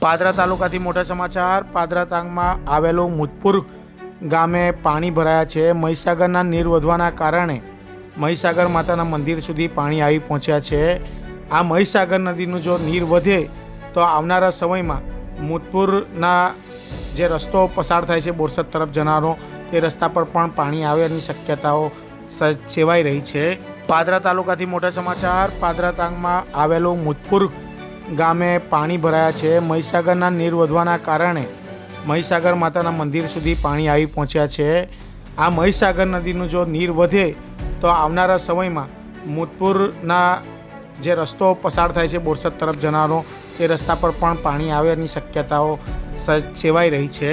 પાદરા તાલુકાથી મોટા સમાચાર. પાદરા તાંગમાં આવેલું મુતપુર ગામે પાણી ભરાયા છે. મહીસાગરના નીર વધવાના કારણે મહીસાગર માતાના મંદિર સુધી પાણી આવી પહોંચ્યા છે. આ મહીસાગર નદીનું જો નીર વધે તો આવનારા સમયમાં મુતપુરના જે રસ્તો પસાર થાય છે બોરસદ તરફ જનારો, તે રસ્તા પર પણ પાણી આવવાની શક્યતાઓ સેવાઈ રહી છે. પાદરા તાલુકાથી મોટા સમાચાર. પાદરા તાંગમાં આવેલું મુજપુર ગામે પાણી ભરાયા છે. મહીસાગરના નીર વધવાના કારણે મહીસાગર માતાના મંદિર સુધી પાણી આવી પહોંચ્યા છે. આ મહીસાગર નદીનું જો નીર વધે તો આવનારા સમયમાં મુતપુરના જે રસ્તો પસાર થાય છે બોરસદ તરફ જનારો, તે રસ્તા પર પણ પાણી આવવાની શક્યતાઓ સેવાઈ રહી છે.